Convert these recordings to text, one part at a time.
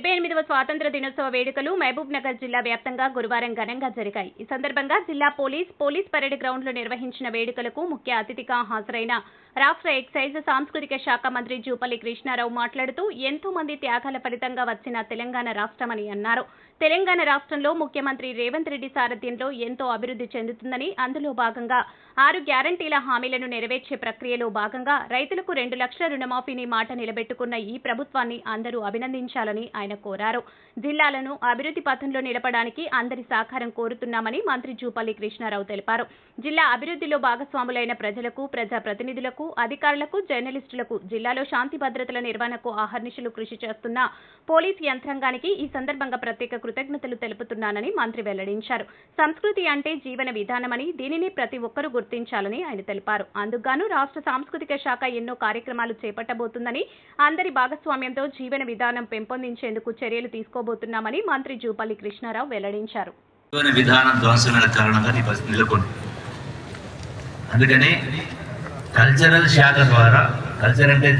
డెబ్బై ఎనిమిదవ స్వాతంత్ర దినోత్సవ వేడుకలు మహబూబ్ నగర్ జిల్లా వ్యాప్తంగా గురువారం ఘనంగా జరిగాయి. ఈ సందర్భంగా జిల్లా పోలీస్ పోలీస్ పరేడ్ గ్రౌండ్లో నిర్వహించిన వేడుకలకు ముఖ్య అతిథిగా హాజరైన రాష్ట్ర ఎక్సైజ్ సాంస్కృతిక శాఖ మంత్రి జూపల్లి కృష్ణారావు మాట్లాడుతూ ఎంతో మంది త్యాగాల ఫలితంగా వచ్చిన తెలంగాణ రాష్ట్రమని అన్నారు. తెలంగాణ రాష్ట్రంలో ముఖ్యమంత్రి రేవంత్ రెడ్డి సారథ్యంలో ఎంతో అభివృద్ధి చెందుతుందని అందులో భాగంగా ఆరు గ్యారంటీల హామీలను నెరవేర్చే ప్రక్రియలో భాగంగా రైతులకు రెండు లక్షల రుణమాఫీని మాట నిలబెట్టుకున్న ఈ ప్రభుత్వాన్ని అందరూ అభినందించాలని ఆయన కోరారు. జిల్లాలను అభివృద్ధి పథంలో నిలపడానికి అందరి సహకారం కోరుతున్నామని మంత్రి జూపల్లి కృష్ణారావు తెలిపారు. జిల్లా అభివృద్ధిలో భాగస్వాములైన ప్రజలకు ప్రజా ప్రతినిధులకు అధికారులకు జర్నలిస్టులకు జిల్లాలో శాంతి భద్రతల నిర్వహణకు ఆహర్నిశలు కృషి చేస్తున్న పోలీస్ యంత్రాంగానికి ఈ సందర్భంగా ప్రత్యేక కృతజ్ఞతలు తెలుపుతున్నానని మంత్రి వెల్లడించారు. సంస్కృతి అంటే జీవన విధానమని దీనిని ప్రతి ఒక్కరూ గుర్తించాలని ఆయన తెలిపారు. అందుకుగాను రాష్ట్ర సాంస్కృతిక శాఖ ఎన్నో కార్యక్రమాలు చేపట్టబోతుందని అందరి భాగస్వామ్యంతో జీవన విధానం పెంపొందించేందుకు చర్యలు తీసుకోబోతున్నామని మంత్రి జూపల్లి కృష్ణారావు వెల్లడించారు. జీవన విధానం ధ్వంసమైన కారణంగా నెలకొంది. అందుకని కల్చరల్ శాఖ ద్వారా కల్చర్ అంటే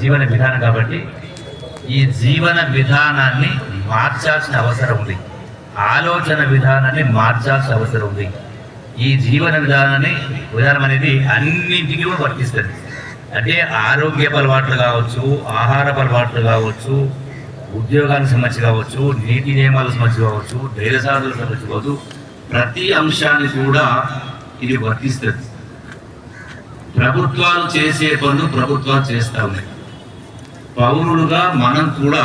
జీవన విధానం కాబట్టి ఈ జీవన విధానాన్ని మార్చాల్సిన అవసరం ఉంది. ఆలోచన విధానాన్ని మార్చాల్సిన అవసరం ఉంది. ఈ జీవన విధానాన్ని విధానం అనేది అన్నింటికీ కూడా వర్తిస్తుంది. అంటే ఆరోగ్య అలవాట్లు కావచ్చు ఆహారపు అలవాట్లు కావచ్చు ఉద్యోగానికి సంబంధించి కావచ్చు నీతి నియమాలకు సంబంధించి కావచ్చు ధైర్య సమస్య సంబంధించి కావచ్చు ప్రతి అంశాన్ని కూడా ఇది వర్తిస్తుంది. ప్రభుత్వాలు చేసే పనులు ప్రభుత్వాలు చేస్తా ఉన్నాయి. పౌరులుగా మనం కూడా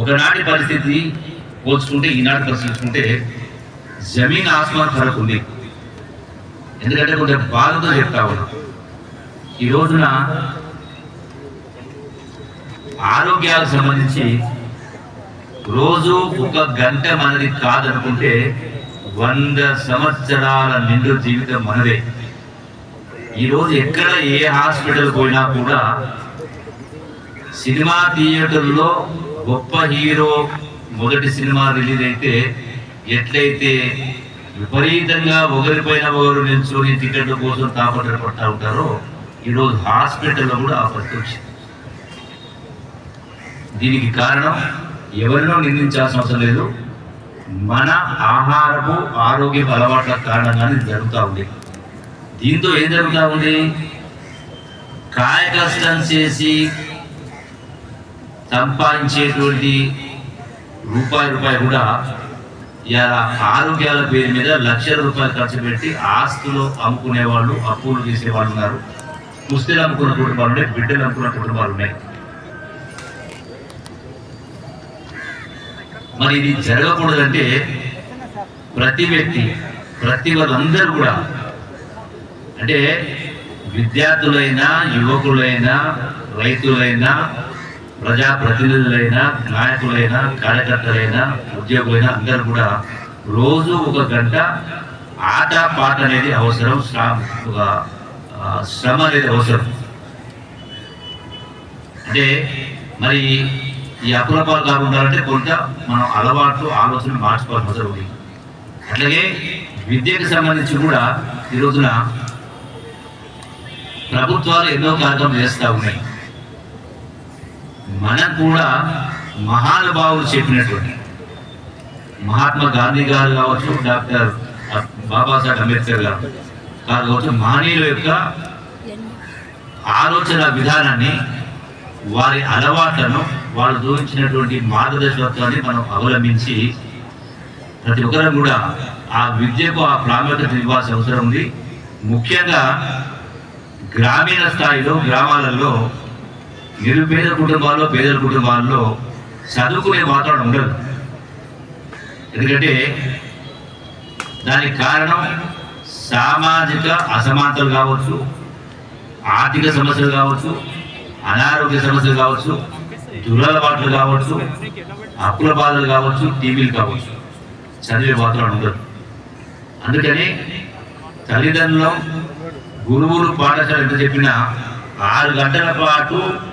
ఒకనాటి పరిస్థితి పోల్చుకుంటే ఈనాటి పరిస్థితి చూసుకుంటే జమీన్ ఆస్మాన్ ఫరక్ ఉంది. ఎందుకంటే కొంచెం బాధతో చెప్తా ఉన్నా ఈ రోజున ఆరోగ్యాలకు సంబంధించి రోజు ఒక గంట మనది కాదనుకుంటే వంద సంవత్సరాల నిండు జీవితం మనదే. ఈరోజు ఎక్కడ ఏ హాస్పిటల్ పోయినా కూడా సినిమా థియేటర్లో గొప్ప హీరో మొదటి సినిమా రిలీజ్ అయితే ఎట్లయితే విపరీతంగా ఒకరిపైన ఒకరు నిల్చొని టికెట్ల కోసం తాపత్ర పడతా ఉంటారో ఈరోజు హాస్పిటల్లో కూడా ఆ పరిస్థితి వచ్చింది. దీనికి కారణం ఎవరినో నిందించాల్సిన అవసరం లేదు. మన ఆహారపు ఆరోగ్య అలవాట్ల కారణంగానే జరుగుతూ ఉంది. దీంతో ఏం జరుగుతూ ఉంది? కాయ కష్టం చేసి సంపాదించేటువంటి రూపాయి రూపాయి కూడా ఇలా ఆరోగ్యాల పేరు మీద లక్షల రూపాయలు ఖర్చు పెట్టి ఆస్తులు అమ్ముకునే వాళ్ళు అప్పులు చేసేవాళ్ళు ఉన్నారు. కుస్తీలు అమ్ముకున్న కుటుంబాలు ఉన్నాయి బిడ్డలు అమ్ముకున్న కుటుంబాలు ఉన్నాయి. మరి ఇది జరగకూడదంటే ప్రతి వ్యక్తి ప్రతి వాళ్ళందరూ కూడా అంటే విద్యార్థులైనా యువకులైనా రైతులైనా ప్రజాప్రతినిధులైనా నాయకులైనా కార్యకర్తలైనా ఉద్యోగులైనా అందరూ కూడా రోజు ఒక గంట ఆట పాట అనేది అవసరం శ్రమ ఒక శ్రమ అనేది అవసరం. అంటే మరి ఈ అప్పుల పాలు కొంత మనం అలవాట్లు ఆలోచన మార్చుకోవాల్సిన అవసరం ఉంది. అట్లాగే విద్యకు సంబంధించి కూడా ఈ రోజున ప్రభుత్వాలు ఎన్నో కార్యక్రమాలు చేస్తూ ఉన్నాయి. మనకు కూడా మహానుభావులు చెప్పినటువంటి మహాత్మా గాంధీ గారు కావచ్చు డాక్టర్ బాబాసాహెబ్ అంబేద్కర్ గారు గారు కావచ్చు మహనీయుల యొక్క ఆలోచన విధానాన్ని వారి అలవాట్లను వాళ్ళు చూపించినటువంటి మార్గదర్శకత్వాన్ని మనం అవలంబించి ప్రతి ఒక్కరం కూడా ఆ విద్యకు ఆ ప్రాముఖ్యత ఇవ్వాల్సిన అవసరం ఉంది. ముఖ్యంగా గ్రామీణ స్థాయిలో గ్రామాలలో నిరుపేద కుటుంబాల్లో పేదల కుటుంబాల్లో చదువుకునే వాతావరణం ఉండదు. ఎందుకంటే దానికి కారణం సామాజిక అసమానతలు కావచ్చు ఆర్థిక సమస్యలు కావచ్చు అనారోగ్య సమస్యలు కావచ్చు దురలవాట్లు కావచ్చు అప్పుల బాధలు కావచ్చు టీవీలు కావచ్చు. చదివే వాతావరణం ఉండదు. అందుకని తల్లిదండ్రులు గురువులు పాఠశాల ఎంత చెప్పినా ఆరు గంటల పాటు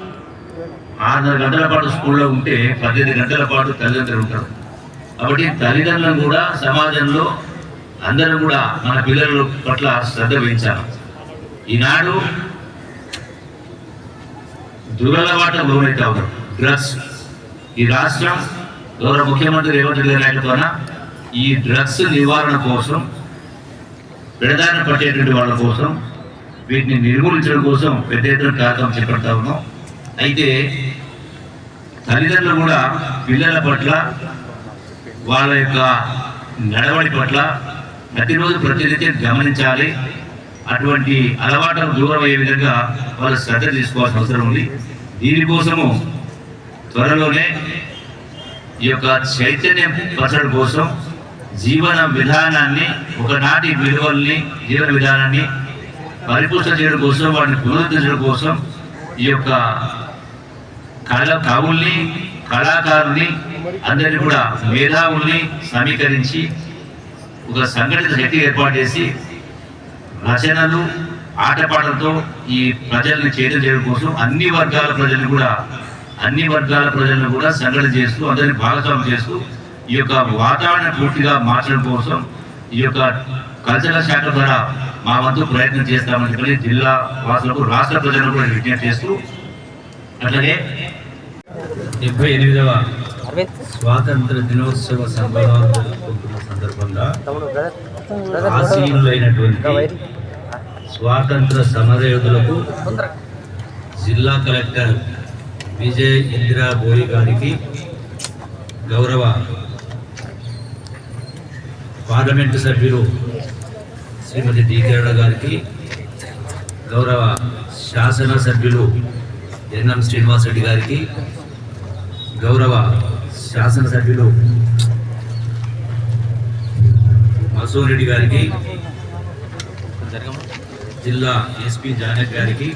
ఆరున్నర గంటల పాటు స్కూల్లో ఉంటే పద్దెనిమిది గంటల పాటు తల్లిదండ్రులు ఉంటారు. కాబట్టి తల్లిదండ్రులను కూడా సమాజంలో అందరూ కూడా మన పిల్లల పట్ల శ్రద్ధ వహించాలి. ఈనాడు దురలవాట్ల లోనైతే ఉన్నారు డ్రగ్స్. ఈ రాష్ట్రం గౌరవ ముఖ్యమంత్రి రేవంత్ రెడ్డి గారి నాయకత్వాన ఈ డ్రగ్స్ నివారణ కోసం ప్రధాన పట్టేటువంటి వాళ్ళ కోసం వీటిని నిర్మూలించడం కోసం పెద్ద ఎత్తున కార్యక్రమం చేపడతా ఉన్నాం. అయితే తల్లిదండ్రులు కూడా పిల్లల పట్ల వాళ్ళ యొక్క నడవడి పట్ల ప్రతిరోజు ప్రతినిత్యం గమనించాలి. అటువంటి అలవాట్లకు దూరం అయ్యే విధంగా వాళ్ళు శ్రద్ధ తీసుకోవాల్సిన అవసరం ఉంది. దీనికోసము త్వరలోనే ఈ యొక్క చైతన్యం పరచడం కోసం జీవన విధానాన్ని ఒకనాటి విలువల్ని జీవన విధానాన్ని పరిపుష్టం చేయడం కోసం వాటిని పునరుద్ధరించడం కోసం ఈ యొక్క కళ కవుల్ని కళాకారుల్ని అందరినీ కూడా మేధావుల్ని సమీకరించి ఒక సంఘటిత శక్తి ఏర్పాటు చేసి రచనలు ఆటపాటలతో ఈ ప్రజల్ని చేతులు చేయడం కోసం అన్ని వర్గాల ప్రజల్ని కూడా అన్ని వర్గాల ప్రజలను కూడా సంఘటన చేస్తూ అందరిని భాగస్వామ్యం చేస్తూ ఈ యొక్క వాతావరణం పూర్తిగా మార్చడం కోసం ఈ యొక్క కల్చరల్ శాఖ ద్వారా మా వంతు ప్రయత్నం చేస్తామని చెప్పి జిల్లా వాసులకు రాష్ట్ర ప్రజలకు కూడా విజ్ఞప్తి చేస్తూ అట్లాగే డెబ్బై ఎనిమిదవ స్వాతంత్ర దినోత్సవ సంబరాలు జరుపుకుంటున్న సందర్భంగా ఆసీనులైనటువంటి స్వాతంత్ర సమరయోధులకు జిల్లా కలెక్టర్ విజయ్ ఇందిరా బోయి గారికి గౌరవ పార్లమెంటు సభ్యులు శ్రీమతి డి కిరణ్ గారికి గౌరవ శాసన సభ్యులు ఎన్ఎం శ్రీనివాసరెడ్డి గారికి గౌరవ శాసనసభ్యులు మసూర్ రెడ్డి గారికి జిల్లా ఎస్పీ జానక్ గారికి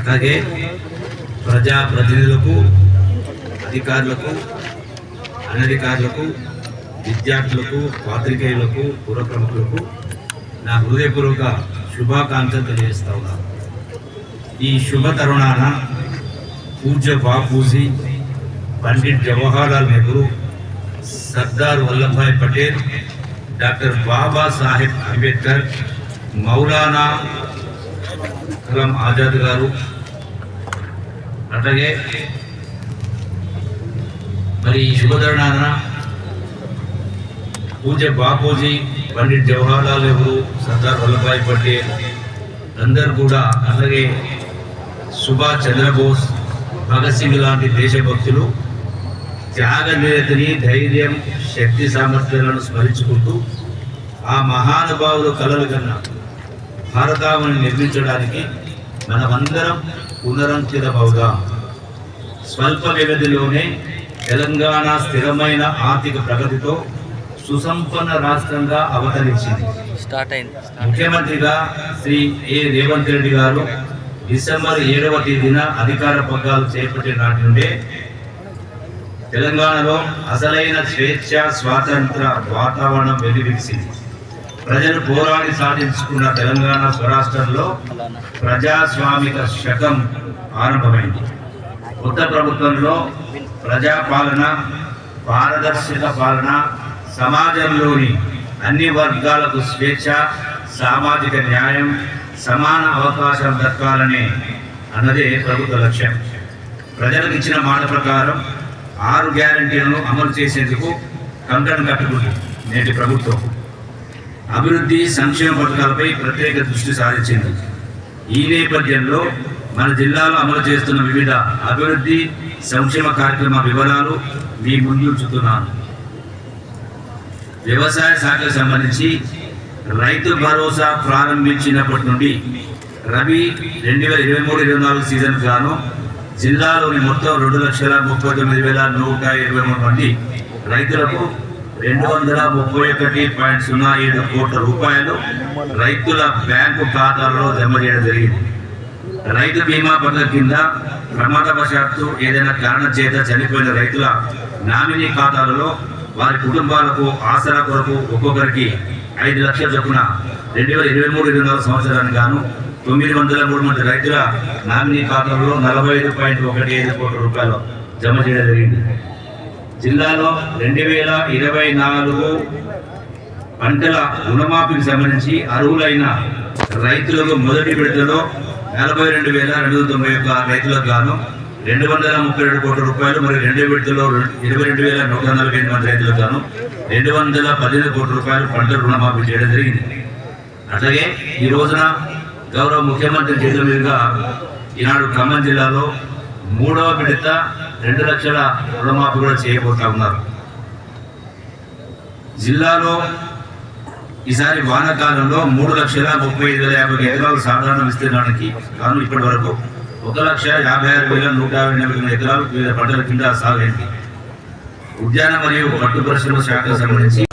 అలాగే ప్రజా ప్రతినిధులకు అధికారులకు అనధికారులకు విద్యార్థులకు పాత్రికేయులకు పురప్రముఖులకు నా హృదయపూర్వక శుభాకాంక్షలు తెలియజేస్తా ఉన్నాను ఈ శుభ తరుణాన పూజ్య బాపూజీ పండిట్ జవహర్లాల్ నెహ్రూ సర్దార్ వల్లభాయ్ పటేల్ డాక్టర్ బాబా సాహెబ్ అంబేద్కర్ మౌలానా కలాం ఆజాద్ గారు అట్లాగే మరి ఈ శుభతరుణాన పూజ్య బాపూజీ పండిట్ జవహర్లాల్ నెహ్రూ సర్దార్ వల్లభాయ్ పటేల్ అందరు కూడా అలాగే సుభాష్ చంద్రబోస్ భగత్ సింగ్ లాంటి దేశభక్తులు త్యాగ నిరతిని ధైర్యం శక్తి సామర్థ్యాలను స్మరించుకుంటూ ఆ మహానుభావులు కలలు కన్నా భారతావని నిర్మించడానికి మనమందరం పునరంకితమవుదాం. స్వల్ప వ్యవధిలోనే తెలంగాణ స్థిరమైన ఆర్థిక ప్రగతితో సుసంపన్న రాష్ట్రంగా అవతరించింది. ముఖ్యమంత్రిగా శ్రీ ఏ రేవంత్ రెడ్డి గారు డిసెంబర్ ఏడవ తేదీన అధికార పగ్గాలు చేపట్టిన నాటి నుండే తెలంగాణలో అసలైన స్వేచ్ఛ స్వాతంత్ర వాతావరణం వెలువిరిసింది. ప్రజలు పోరాడి సాధించుకున్న తెలంగాణ స్వరాష్ట్రంలో ప్రజాస్వామిక శకం ఆరంభమైంది. కొత్త ప్రభుత్వంలో ప్రజాపాలన పారదర్శక పాలన సమాజంలోని అన్ని వర్గాలకు స్వేచ్ఛ సామాజిక న్యాయం సమాన అవకాశం దక్కాలని అన్నదే ప్రభుత్వ లక్ష్యం. ప్రజలకు ఇచ్చిన మాట ప్రకారం ఆరు గ్యారంటీలను అమలు చేసేందుకు కంకణం కట్టుకుంది నేటి ప్రభుత్వం. అభివృద్ధి సంక్షేమ పథకాలపై ప్రత్యేక దృష్టి సారించింది. ఈ నేపథ్యంలో మన జిల్లాలో అమలు చేస్తున్న వివిధ అభివృద్ధి సంక్షేమ కార్యక్రమ వివరాలు మీ ముందు ఉంచుతున్నాను. వ్యవసాయ శాఖకు సంబంధించి రైతు భరోసా ప్రారంభించినప్పటి నుండి రబీ రెండు వేల ఇరవై మూడు ఇరవై నాలుగు సీజన్ గాను జిల్లాలోని మొత్తం రెండు లక్షల ముప్పై తొమ్మిది వేల నూట ఇరవై మూడు మంది రైతులకు రెండు వందల ముప్పై ఒకటి పాయింట్ సున్నా ఏడు కోట్ల రూపాయలు రైతుల బ్యాంకు ఖాతాలలో జమ చేయడం జరిగింది. రైతు బీమా పథకం కింద ప్రమాదవశాత్తు ఏదైనా కారణం చేత చనిపోయిన రైతుల నామినీ ఖాతాలలో వారి కుటుంబాలకు ఆసరా కొరకు ఒక్కొక్కరికి ఐదు లక్షల చొప్పున రెండు వేల ఇరవై మూడు ఇరవై నాలుగు సంవత్సరానికి గాను తొమ్మిది వందల మూడు మంది రైతుల నామినీ ఖాతాల్లో నలభై ఐదు పాయింట్ ఒకటి ఐదు కోట్ల రూపాయలు జమ చేయడం జరిగింది. జిల్లాలో రెండు వేల ఇరవై నాలుగు పంటల రుణమాఫీకి సంబంధించి అర్హులైన రైతులకు మొదటి విడతలో నలభై రెండు వేల రెండు వందల తొంభై ఒక్క రైతులకు గాను రెండు వందల ముప్పై రెండు కోట్ల రూపాయలు మరియు రెండో విడతలో ఇరవై రెండు వేల నూట నలభై ఎనిమిది మంది రైతులకు రెండు వందల పదిహేను కోట్ల రూపాయలు పంట రుణమాఫీ చేయడం జరిగింది. అట్లాగే ఈ రోజున గౌరవ ముఖ్యమంత్రి చేతుల మీదుగా ఈనాడు ఖమ్మం జిల్లాలో మూడవ విడత రెండు లక్షల రుణమాఫీ కూడా చేయబోతా ఉన్నారు. జిల్లాలో ఈసారి వానాకాలంలో మూడు లక్షల ముప్పై ఐదు వేల యాభై ఎకరాలు సాధారణ విస్తీర్ణానికి కాను ఇప్పటి వరకు ఒక లక్ష యాభై ఆరు వేల నూట యాభై ఎనిమిది ఎకరాలు వివిధ పంటల కింద సాగైంది ఉద్యాన మరియు పట్టు పరిశ్రమ శాఖకు సంబంధించి